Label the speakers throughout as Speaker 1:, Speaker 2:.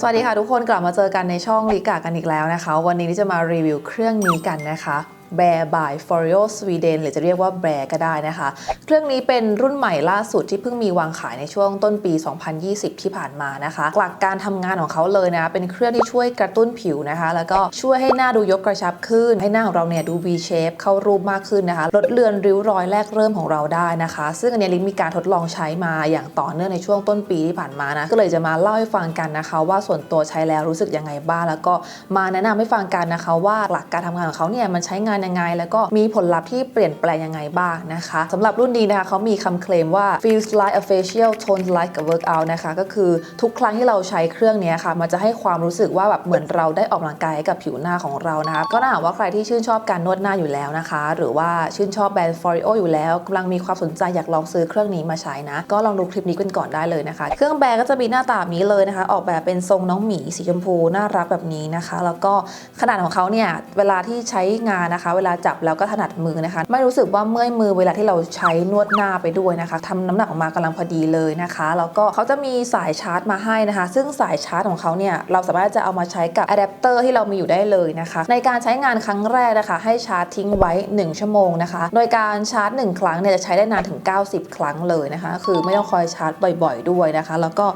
Speaker 1: สวัสดีค่ะทุกคนกลับมาเจอกันในช่องลิกากันอีกแล้วนะคะ วันนี้จะมารีวิวเครื่องนี้กันนะคะ Bear by f o r i o Sweden หรือจะเรียกว่า Bear ก็ได้นะคะ เครื่องนี้เป็นรุ่นใหม่ล่าสุดที่เพิ่งมีวางขายในช่วงต้นปี 2020 ที่ผ่านมานะคะหลักการทำงานของเขาเลยนะ เป็นเครื่องที่ช่วยกระตุ้นผิวนะคะ แล้วก็ช่วยให้หน้าดูยกกระชับขึ้น ให้หน้าของเราเนี่ยดู V shape เข้ารูปมากขึ้นนะคะ ลดเลือนริ้วรอยแรกเริ่มของเราได้นะคะ ซึ่งอันนี้ลิงมีการทดลองใช้มาอย่างต่อเนื่องในช่วงต้นปีที่ผ่านมานะ ก็เลยจะมาเล่าให้ฟังกันนะคะ ว่าส่วนตัวใช้แล้วรู้สึกยังไงบ้าง แล้วก็มาแนะนำให้ฟังกันนะคะ ว่าหลักการทำงานของเขาเนี่ยมันใช้งานยังไง แล้วก็มีผลลัพธ์ที่เปลี่ยนแปลงยังไงบ้างนะคะสำหรับรุ่นนี้นะคะเขามีคำเคลมว่า feels like a facial tone like a workout นะคะก็คือทุกครั้งที่เราใช้เครื่องนี้ค่ะ มันจะให้ความรู้สึกว่าแบบเหมือนเราได้ออกกำลังกายให้กับผิวหน้าของเรานะคะก็ถ้าหากว่าใครที่ชื่นชอบการนวดหน้าอยู่แล้วนะคะ หรือว่าชื่นชอบแบรนด์ f o r i o อยู่แล้วกำลังมีความสนใจอยากลองซื้อเครื่องนี้มาใช้นะ ก็ลองดูคลิปนี้กันก่อนได้เลยนะคะ เครื่องแบรนด์ก็จะมีหน้าตาแบบนี้เลยนะคะ ออกแบบเป็นทรงน้องหมีสีชมพูน่ารักแบบนี้นะคะ แล้วก็ขนาดของเขาเนี่ยเวลาที่ใช้งานนะคะเวลาจับแล้วก็ถนัดมือนะคะ ไม่รู้สึกว่าเมื่อยมือเวลาที่เราใช้นวดหน้าไปด้วยนะคะทำน้ำหนักออกมากำลังพอดีเลยนะคะแล้วก็เขาจะมีสายชาร์จมาให้นะคะ ซึ่งสายชาร์จของเขาเนี่ยเราสามารถจะเอามาใช้กับอะแดปเตอร์ที่เรามีอยู่ได้เลยนะคะ ในการใช้งานครั้งแรกนะคะ ให้ชาร์จทิ้งไว้ 1 ชั่วโมงนะคะ โดยการชาร์จ 1 ครั้งเนี่ยจะใช้ได้นานถึง 90 ครั้งเลยนะคะ คือไม่ต้องคอยชาร์จบ่อย ๆ ด้วยนะคะ แล้วก็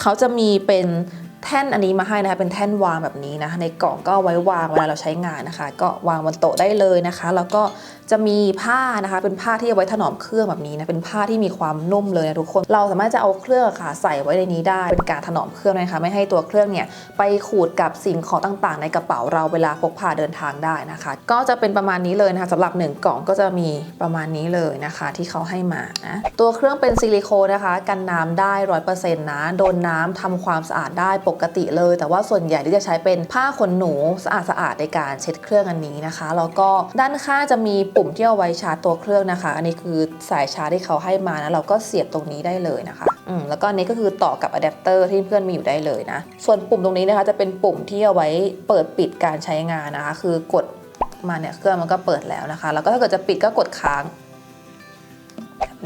Speaker 1: เขาจะมีเป็น แท่นอันนี้มาให้นะคะเป็นแท่นวางแบบนี้นะคะในกล่องก็ไว้วางเวลาเราใช้งานนะคะ ก็วางบนโต๊ะได้เลยนะคะ แล้วก็ จะมีผ้านะคะเป็นผ้าที่เอาไว้ถนอมเครื่องแบบนี้นะเป็นผ้าที่มีความนุ่มเลยนะทุกคน เราสามารถจะเอาเครื่องค่ะใส่ไว้ในนี้ได้เป็นการถนอมเครื่องนะคะไม่ให้ตัวเครื่องเนี่ยไปขูดกับสิ่งของต่างๆ ในกระเป๋าเราเวลาพกพาเดินทางได้นะคะ ก็จะเป็นประมาณนี้เลยนะคะสำหรับหนึ่งกล่องก็จะมีประมาณนี้เลยนะคะ ที่เขาให้มานะตัวเครื่องเป็นซิลิโคนนะคะ กันน้ำได้ร้อยเปอร์เซ็นต์นะโดนน้ำทำความสะอาดได้ปกติเลย แต่ว่าส่วนใหญ่ที่จะใช้เป็นผ้าขนหนูสะอาดๆในการเช็ดเครื่องอันนี้นะคะแล้วก็ด้านข้างจะมีปุ่มที่เอาไว้ชาร์จตัวเครื่องนะคะ อันนี้คือสายชาร์จที่เขาให้มานะเราก็เสียบตรงนี้ได้เลยนะคะอืมแล้วก็อันนี้ก็คือต่อกับอะแดปเตอร์ที่เพื่อนมีอยู่ได้เลยนะ ส่วนปุ่มตรงนี้นะคะจะเป็นปุ่มที่เอาไว้เปิดปิดการใช้งานนะคะ คือกดมาเนี่ยเครื่องมันก็เปิดแล้วนะคะ แล้วก็ถ้าเกิดจะปิดก็กดค้าง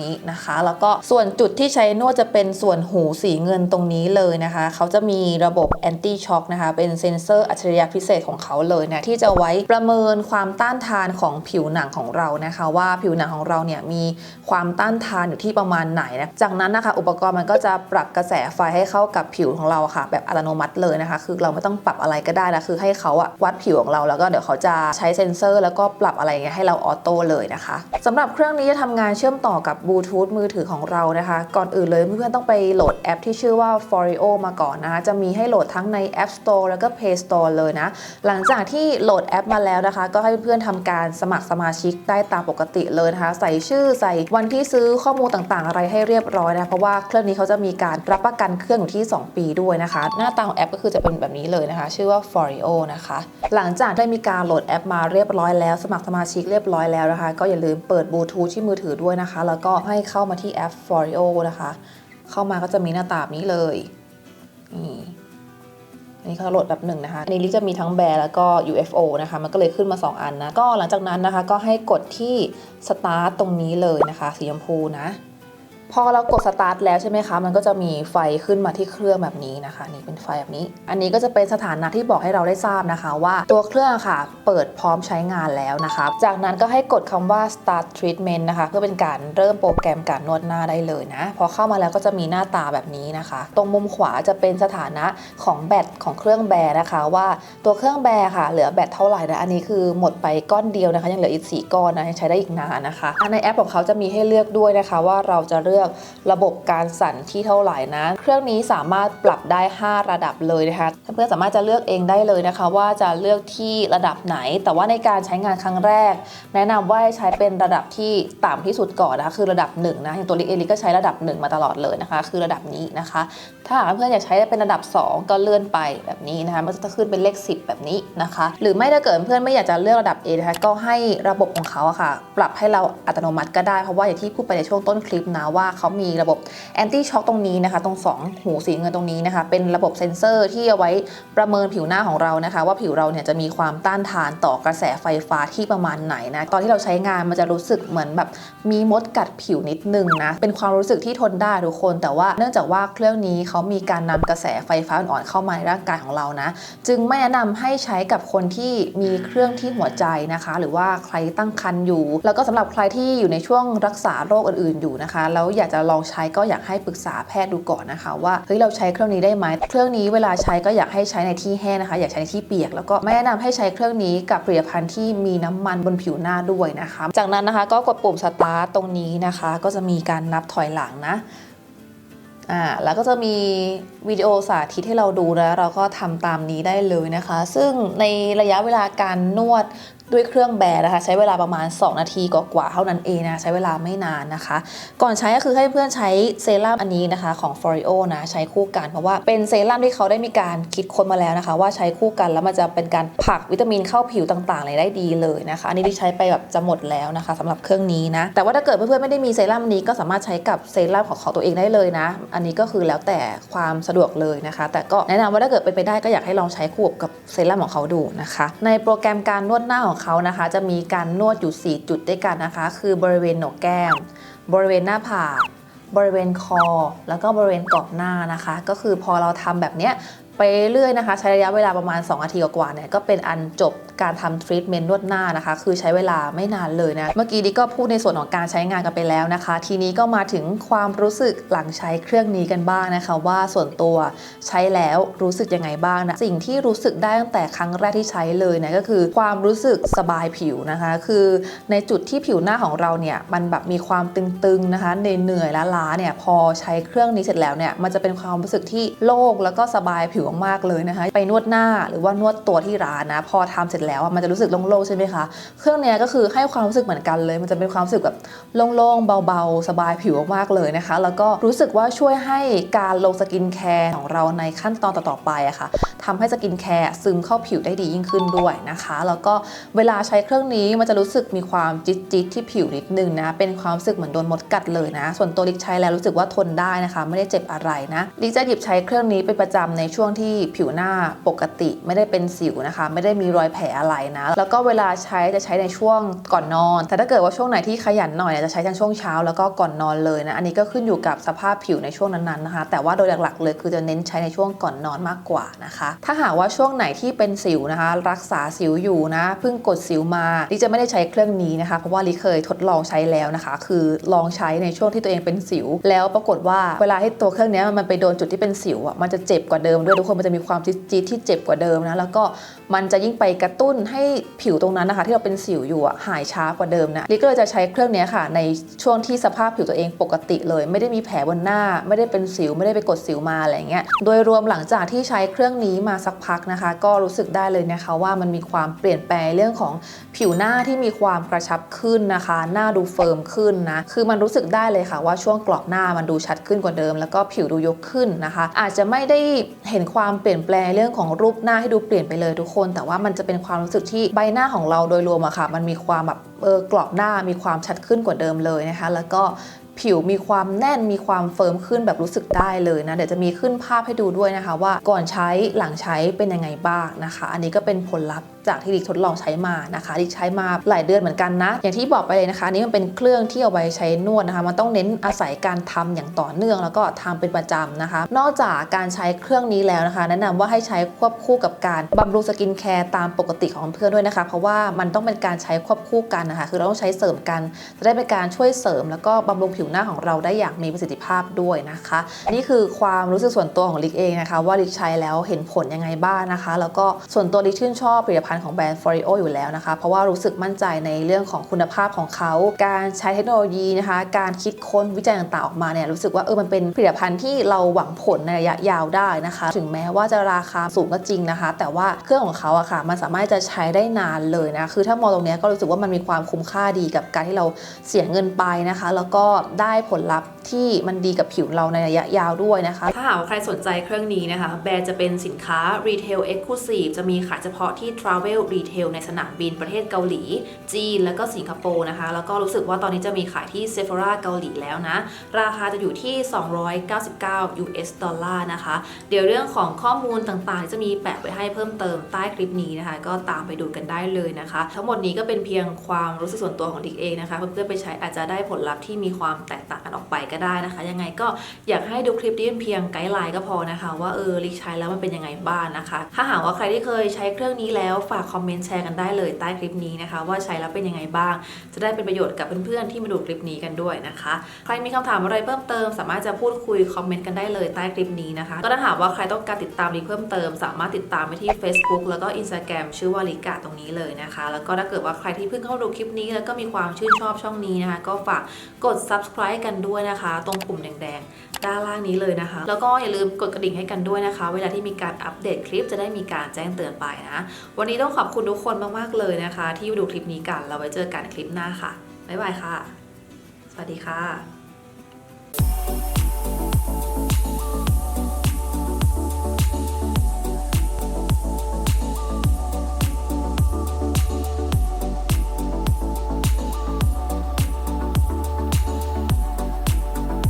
Speaker 1: นี้นะคะ แล้วก็ส่วนจุดที่ใช้นวดจะเป็นส่วนหูสีเงินตรงนี้เลยนะคะ เขาจะมีระบบ anti shock นะคะ เป็นเซ็นเซอร์อัจฉริยะพิเศษของเขาเลยนะ ที่จะไว้ประเมินความต้านทานของผิวหนังของเรานะคะ ว่าผิวหนังของเราเนี่ยมีความต้านทานอยู่ที่ประมาณไหนนะ จากนั้นนะคะ อุปกรณ์มันก็จะปรับกระแสไฟให้เข้ากับผิวของเราค่ะ แบบอัตโนมัติเลยนะคะ คือเราไม่ต้องปรับอะไรก็ได้นะคือให้เขาอะวัดผิวของเราแล้วก็เดี๋ยวเขาจะใช้เซ็นเซอร์ แล้วก็ปรับอะไรเงี้ยให้เราออโต้เลยนะคะสำหรับเครื่องนี้จะทำงานเชื่อมต่อกับบลูทูธมือถือของเรานะคะ ก่อนอื่นเลยเพื่อนๆต้องไปโหลดแอปที่ชื่อว่า f o r i o มาก่อนนะคะ จะมีให้โหลดทั้งใน App Store แล้วก็ Play Store เลยนะ หลังจากที่โหลดแอปมาแล้วนะคะ ก็ให้เพื่อนๆทำการสมัครสมาชิกได้ตามปกติเลยนะคะ ใส่ชื่อใส่วันที่ซื้อข้อมูลต่างๆ อะไรให้เรียบร้อยนะเพราะว่าเครื่องนี้เขาจะมีการรับประกันเครื่องอยู่ที่ 2 ปีด้วยนะคะ หน้าตาของแอปก็คือจะเป็นแบบนี้เลยนะคะ ชื่อว่า f o r i o นะคะ หลังจากได้มีการโหลดแอปมาเรียบร้อยแล้ว สมัครสมาชิกเรียบร้อยแล้วนะคะ ก็อย่าลืมเปิดบลูทูธที่มือถือด้วยนะคะ แล้วก็ให้เข้ามาที่แอป f o r i o นะคะ เข้ามาก็จะมีหน้าตาแบบนี้เลย นี่อันนี้เขาโหลดแบบหนึ่งนะคะ อันนี้ลิจะมีทั้งแบร์แล้วก็ UFO นะคะ มันก็เลยขึ้นมา 2 อันนะ ก็หลังจากนั้นนะคะ ก็ให้กดที่ Start ตรงนี้เลยนะคะ สีชมพูนะ พอเรากดสตาร์ทแล้วใช่ไหมคะ มันก็จะมีไฟขึ้นมาที่เครื่องแบบนี้นะคะ นี่เป็นไฟแบบนี้ อันนี้ก็จะเป็นสถานะที่บอกให้เราได้ทราบนะคะ ว่าตัวเครื่องค่ะ เปิดพร้อมใช้งานแล้วนะคะ จากนั้นก็ให้กดคำว่า start treatment นะคะ เพื่อเป็นการเริ่มโปรแกรมการนวดหน้าได้เลยนะ พอเข้ามาแล้วก็จะมีหน้าตาแบบนี้นะคะ ตรงมุมขวาจะเป็นสถานะของแบตของเครื่องแบนะคะ ว่าตัวเครื่องแบค่ะ เหลือแบตเท่าไหร่นะ อันนี้คือหมดไปก้อนเดียวนะคะ ยังเหลืออีก 4 ก้อนนะ ใช้ได้อีกนานนะคะ ในแอปของเขาจะมีให้เลือกด้วยนะคะ ว่าเราจะเลือกระบบการสั่นที่เท่าไหร่นะ เครื่องนี้สามารถปรับได้ 5 ระดับเลยนะคะเพื่อนสามารถจะเลือกเองได้เลยนะคะ ว่าจะเลือกที่ระดับไหน แต่ว่าในการใช้งานครั้งแรก แนะนำว่าให้ใช้เป็นระดับที่ต่ำที่สุดก่อนนะคะคือระดับ1นะอย่างตัวลิเอลิก็ใช้ระดับ 1 มาตลอดเลยนะคะ คือระดับนี้นะคะ ถ้าหากเพื่อนอยากใช้เป็นระดับ 2 ก็เลื่อนไปแบบนี้นะคะมันจะขึ้นเป็นเลข 10 แบบนี้นะคะ หรือไม่ถ้าเกิดเพื่อนไม่อยากจะเลือกระดับ A นะคะก็ให้ระบบของเขาอะค่ะ ปรับให้เราอัตโนมัติก็ได้เพราะว่าอย่างที่พูดไปในช่วงต้นคลิปนะว่าเขามีระบบแอนตี้ช็อคตรงนี้นะคะ ตรงสองหูสีเงินตรงนี้นะคะ เป็นระบบเซ็นเซอร์ที่เอาไว้ประเมินผิวหน้าของเรานะคะ ว่าผิวเราเนี่ยจะมีความต้านทานต่อกระแสไฟฟ้าที่ประมาณไหนนะ ตอนที่เราใช้งานมันจะรู้สึกเหมือนแบบมีมดกัดผิวนิดนึงนะ เป็นความรู้สึกที่ทนได้ทุกคน แต่ว่าเนื่องจากว่าเครื่องนี้เขามีการนำกระแสไฟฟ้าอ่อนๆเข้ามาในร่างกายของเรานะ จึงไม่แนะนำให้ใช้กับคนที่มีเครื่องที่หัวใจนะคะ หรือว่าใครตั้งครรภ์อยู่ แล้วก็สำหรับใครที่อยู่ในช่วงรักษาโรคอื่นๆอยู่นะคะ แล้วอยากจะลองใช้ก็อยากให้ปรึกษาแพทย์ดูก่อนนะคะว่าเฮ้ยเราใช้เครื่องนี้ได้ไหมเครื่องนี้เวลาใช้ก็อยากให้ใช้ในที่แห้งนะคะ อยากใช้ในที่เปียก แล้วก็ไม่แนะนำให้ใช้เครื่องนี้กับผลิตภัณฑ์ที่มีน้ำมันบนผิวหน้าด้วยนะคะ จากนั้นนะคะก็กดปุ่มสตาร์ตตรงนี้นะคะ ก็จะมีการนับถอยหลังนะอ่าแล้วก็จะมีวิดีโอสาธิตให้เราดูแล้วเราก็ทำตามนี้ได้เลยนะคะ ซึ่งในระยะเวลาการนวด ด้วยเครื่องแบร์นะคะ ใช้เวลาประมาณ 2 นาทีกว่าๆเท่านั้นเองนะใช้เวลาไม่นานนะคะ ก่อนใช้ก็คือให้เพื่อนใช้เซรั่มอันนี้นะคะของ f o r i o นะใช้คู่กันเพราะว่าเป็นเซรั่มที่เขาได้มีการคิดค้นมาแล้วนะคะ ว่าใช้คู่กันแล้วมันจะเป็นการผลักวิตามินเข้าผิวต่างๆเลยได้ดีเลยนะคะ อันนี้ที่ใช้ไปแบบจะหมดแล้วนะคะสำหรับเครื่องนี้นะแต่ว่าถ้าเกิดเพื่อนๆไม่ได้มีเซรั่มนี้ก็สามารถใช้กับเซรั่มของของตัวเองได้เลยนะ อันนี้ก็คือแล้วแต่ความสะดวกเลยนะคะ แต่ก็แนะนำว่าถ้าเกิดเป็นไปได้ก็อยากให้ลองใช้คู่กับเซรั่มของเขาดูนะคะ ในโปรแกรมการนวดหน้าของเขานะคะ จะมีการนวดอยู่ 4 จุดด้วยกันนะคะ คือบริเวณหนกแก้ม บริเวณหน้าผากบริเวณคอ แล้วก็บริเวณกรอบหน้านะคะ ก็คือพอเราทำแบบเนี้ยไปเรื่อยนะคะ ใช้ระยะเวลาประมาณ2นาทีกว่าๆเนี่ยก็เป็นอันจบ การทำทรีทเมนต์นวดหน้านะคะ คือใช้เวลาไม่นานเลยนะ เมื่อกี้ดิก็พูดในส่วนของการใช้งานกันไปแล้วนะคะ ทีนี้ก็มาถึงความรู้สึกหลังใช้เครื่องนี้กันบ้างนะคะ ว่าส่วนตัวใช้แล้วรู้สึกยังไงบ้างนะ สิ่งที่รู้สึกได้ตั้งแต่ครั้งแรกที่ใช้เลยนะก็คือความรู้สึกสบายผิวนะคะ คือในจุดที่ผิวหน้าของเราเนี่ยมันแบบมีความตึงๆนะคะเหนื่อยๆล้าๆเนี่ยพอใช้เครื่องนี้เสร็จแล้วเนี่ยมันจะเป็นความรู้สึกที่โล่งแล้วก็สบายผิวมากๆเลยนะคะ ไปนวดหน้าหรือว่านวดตัวที่ร้านนะพอทำเสร็จแล้วอะมันจะรู้สึกโล่งๆใช่ไหมคะ เครื่องเนี้ยก็คือให้ความรู้สึกเหมือนกันเลย มันจะเป็นความรู้สึกแบบโล่งๆเบาๆ สบายผิวมากๆเลยนะคะ แล้วก็รู้สึกว่าช่วยให้การลงสกินแคร์ของเราในขั้นตอนต่อๆไปอะค่ะ ทำให้สกินแคร์ซึมเข้าผิวได้ดียิ่งขึ้นด้วยนะคะ แล้วก็เวลาใช้เครื่องนี้มันจะรู้สึกมีความจิ๊ดๆที่ผิวนิดนึงนะ เป็นความรู้สึกเหมือนโดนมดกัดเลยนะ ส่วนตัวลิกใช้แล้วรู้สึกว่าทนได้นะคะ ไม่ได้เจ็บอะไรนะลิกจะหยิบใช้เครื่องนี้เป็นประจำในช่วงที่ผิวหน้าปกติไม่ได้เป็นสิวนะคะ ไม่ได้มีรอยแผลอะไรนะ แล้วก็เวลาใช้จะใช้ในช่วงก่อนนอน แต่ถ้าเกิดว่าช่วงไหนที่ขยันหน่อยเนี่ยจะใช้ทั้งช่วงเช้าแล้วก็ก่อนนอนเลยนะ อันนี้ก็ขึ้นอยู่กับสภาพผิวในช่วงนั้นๆนะคะ แต่ว่าโดยหลักๆเลยคือจะเน้นใช้ในช่วงก่อนนอนมากกว่านะคะถ้าหากว่าช่วงไหนที่เป็นสิวนะคะ รักษาสิวอยู่นะเพิ่งกดสิวมาลิจะไม่ได้ใช้เครื่องนี้นะคะ เพราะว่าลิเคยทดลองใช้แล้วนะคะ คือลองใช้ในช่วงที่ตัวเองเป็นสิว แล้วปรากฏว่าเวลาที่ตัวเครื่องนี้มันไปโดนจุดที่เป็นสิวอะมันจะเจ็บกว่าเดิมด้วยทุกคนมันจะมีความจี๊ดที่เจ็บกว่าเดิมนะแล้วก็มันจะยิ่งไปกระตุ้นให้ผิวตรงนั้นนะคะ ที่เราเป็นสิวอยู่อะหายช้ากว่าเดิมนะลิก็เลยจะใช้เครื่องนี้ค่ะ ในช่วงที่สภาพผิวตัวเองปกติเลย ไม่ได้มีแผลบนหน้า ไม่ได้เป็นสิวไม่ได้ไปกดสิวมาอะไรเงี้ยโดยรวมหลังจากที่ใช้เครื่องนี้มาสักพักนะคะ ก็รู้สึกได้เลยนะคะ ว่ามันมีความเปลี่ยนแปลงเรื่องของผิวหน้าที่มีความกระชับขึ้นนะคะ หน้าดูเฟิร์มขึ้นนะ คือมันรู้สึกได้เลยค่ะ ว่าช่วงกรอบหน้ามันดูชัดขึ้นกว่าเดิม แล้วก็ผิวดูยกขึ้นนะคะ อาจจะไม่ได้เห็นความเปลี่ยนแปลงเรื่องของรูปหน้าให้ดูเปลี่ยนไปเลยทุกคน แต่ว่ามันจะเป็นความรู้สึกที่ใบหน้าของเราโดยรวมอะค่ะ มันมีความแบบเออกรอบหน้ามีความชัดขึ้นกว่าเดิมเลยนะคะ แล้วก็ ผิวมีความแน่นมีความเฟิร์มขึ้นแบบรู้สึกได้เลยนะ เดี๋ยวจะมีขึ้นภาพให้ดูด้วยนะคะ ว่าก่อนใช้หลังใช้เป็นยังไงบ้างนะคะ อันนี้ก็เป็นผลลัพธ์จากที่ดิกทดลองใช้มานะคะดิกใช้มาหลายเดือนเหมือนกันนะ อย่างที่บอกไปเลยนะคะนี้มันเป็นเครื่องที่เอาไว้ใช้นวดนะคะมันต้องเน้นอาศัยการทำอย่างต่อเนื่อง แล้วก็ทำเป็นประจำนะคะ นอกจากการใช้เครื่องนี้แล้วนะคะ แนะนำว่าให้ใช้ควบคู่กับการบำรุงสกินแคร์ตามปกติของเพื่อนด้วยนะคะ เพราะว่ามันต้องเป็นการใช้ควบคู่กันนะคะ คือเราต้องใช้เสริมกันจะได้เป็นการช่วยเสริมแล้วก็บำรุงผิวหน้าของเราได้อย่างมีประสิทธิภาพด้วยนะคะ นี่คือความรู้สึกส่วนตัวของลิกเองนะคะ ว่าลิกใช้แล้วเห็นผลยังไงบ้างนะคะ แล้วก็ส่วนตัวลิกชื่นชอบผลิตภัณฑ์ของแบรนด์ f o r i o ออยู่แล้วนะคะ เพราะว่ารู้สึกมั่นใจในเรื่องของคุณภาพของเขา การใช้เทคโนโลยีนะคะ การคิดค้นวิจัยต่างๆออกมาเนี่ยรู้สึกว่าเออมันเป็นผลิตภัณฑ์ที่เราหวังผลในระยะยาวได้นะคะ ถึงแม้ว่าจะราคาสูงก็จริงนะคะ แต่ว่าเครื่องของเขาอะค่ะมันสามารถจะใช้ได้นานเลยนะคือถ้ามองตรงนี้ก็รู้สึกว่ามันมีความคุ้มค่าดีกับการที่เราเสียเงินไปนะคะ แล้วก็ได้ผลลัพธ์ที่มันดีกับผิวเราในระยะยาวด้วยนะคะ ถ้าหากว่าใครสนใจเครื่องนี้นะคะ แบรนด์จะเป็นสินค้า Retail Exclusive จะมีขายเฉพาะที่ Travel Retail ในสนามบินประเทศเกาหลี จีน แล้วก็สิงคโปร์นะคะ แล้วก็รู้สึกว่าตอนนี้จะมีขายที่ Sephora เกาหลีแล้วนะ ราคาจะอยู่ที่ 299 US ดอลลาร์นะคะ เดี๋ยวเรื่องของข้อมูลต่างๆ จะมีแปะไว้ให้เพิ่มเติมใต้คลิปนี้นะคะ ก็ตามไปดูกันได้เลยนะคะ ทั้งหมดนี้ก็เป็นเพียงความรู้สึกส่วนตัวของดิกเองนะคะ เพื่อนๆไปใช้อาจจะได้ผลลัพธ์ที่มีความแตกต่างกันออกไปก็ได้นะคะ ยังไงก็อยากให้ดูคลิปนี้เป็นเพียงไกด์ไลน์ก็พอนะคะ ว่าเออลิกใช้แล้วมันเป็นยังไงบ้างนะคะ ถ้าหากว่าใครที่เคยใช้เครื่องนี้แล้วฝากคอมเมนต์แชร์กันได้เลยใต้คลิปนี้นะคะ ว่าใช้แล้วเป็นยังไงบ้าง จะได้เป็นประโยชน์กับเพื่อนๆที่มาดูคลิปนี้กันด้วยนะคะ ใครมีคำถามอะไรเพิ่มเติม สามารถจะพูดคุยคอมเมนต์กันได้เลยใต้คลิปนี้นะคะ ก็ถ้าหากว่าใครต้องการติดตามลิกเพิ่มเติม สามารถติดตามไปที่ Facebook แล้วก็ Instagram ชื่อว่าลิกาตรงนี้เลยนะคะ แล้วก็ถ้าเกิดว่าใครที่เพิ่งเข้าดูคลิปนี้แล้วก็มีความชื่นชอบช่องนี้นะคะ ก็ฝากกด subscribe กันด้วยนะคะ ตรงปุ่มแดงๆ ด้านล่างนี้เลยนะคะ แล้วก็อย่าลืมกดกระดิ่งให้กันด้วยนะคะ เวลาที่มีการอัปเดตคลิปจะได้มีการแจ้งเตือนไปนะ วันนี้ต้องขอบคุณทุกคนมากๆเลยนะคะ ที่ดูคลิปนี้กันเราไว้เจอกันคลิปหน้าค่ะบ๊ายบายค่ะ สวัสดีค่ะ